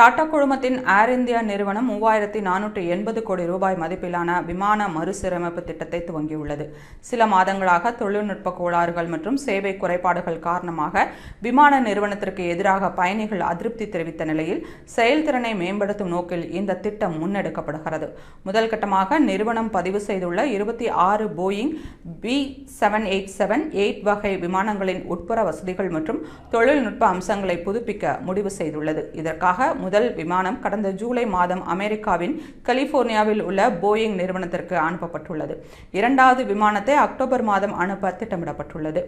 டாடா குழுமத்தின் ஏர் இந்தியா நிறுவனம் மூவாயிரத்தி நானூற்றி எண்பது கோடி ரூபாய் மதிப்பிலான விமான மறுசீரமைப்பு திட்டத்தை துவங்கியுள்ளது. சில மாதங்களாக தொழில்நுட்ப கோளாறுகள் மற்றும் சேவை குறைபாடுகள் காரணமாக விமான நிறுவனத்திற்கு எதிராக பயணிகள் அதிருப்தி தெரிவித்த நிலையில் செயல்திறனை மேம்படுத்தும் நோக்கில் இந்த திட்டம் முன்னெடுக்கப்படுகிறது. முதல் கட்டமாக நிறுவனம் பதிவு செய்துள்ள இருபத்தி ஆறு Boeing B seven eight seven eight வகை விமானங்களின் உட்புற வசதிகள் மற்றும் தொழில்நுட்ப அம்சங்களை புதுப்பிக்க முடிவு செய்துள்ளது. இதற்காக முதல் விமானம் கடந்த ஜூலை மாதம் அமெரிக்காவின் கலிபோர்னியாவில் உள்ள போயிங் நிறுவனத்திற்கு அனுப்பப்பட்டுள்ளது. இரண்டாவது விமானத்தை அக்டோபர் மாதம் அனுப்ப திட்டமிடப்பட்டுள்ளது.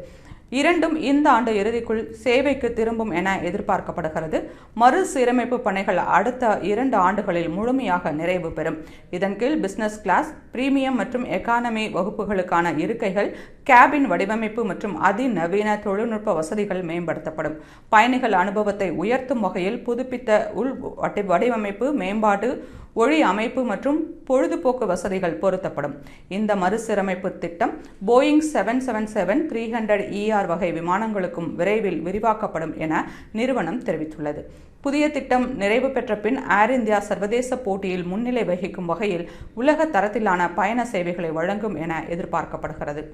இரண்டும் இந்த ஆண்டு இறுதிக்குள் சேவைக்கு திரும்பும் என எதிர்பார்க்கப்படுகிறது. மறுசீரமைப்பு பணிகள் அடுத்த இரண்டு ஆண்டுகளில் முழுமையாக நிறைவு பெறும். இதன் கீழ் பிசினஸ் கிளாஸ் பிரீமியம் மற்றும் எக்கானமி வகுப்புகளுக்கான இருக்கைகள் கேபின் வடிவமைப்பு மற்றும் அதிநவீன தொழில்நுட்ப வசதிகள் மேம்படுத்தப்படும். பயணிகள் அனுபவத்தை உயர்த்தும் வகையில் புதுப்பித்த உள் வடி- வடிவமைப்பு மேம்பாடு ஒளி அமைப்பு மற்றும் பொழுதுபோக்கு வசதிகள் பொருத்தப்படும். இந்த மறுசீரமைப்பு திட்டம் Boeing seven seven seven three hundred ER வகை விமானங்களுக்கும் விரைவில் விரிவாக்கப்படும் என நிறுவனம் தெரிவித்துள்ளது. புதிய திட்டம் நிறைவு பெற்ற பின் ஏர் இந்தியா சர்வதேச போட்டியில் முன்னிலை வகிக்கும் வகையில் உலக தரத்திலான பயண சேவைகளை வழங்கும் என எதிர்பார்க்கப்படுகிறது.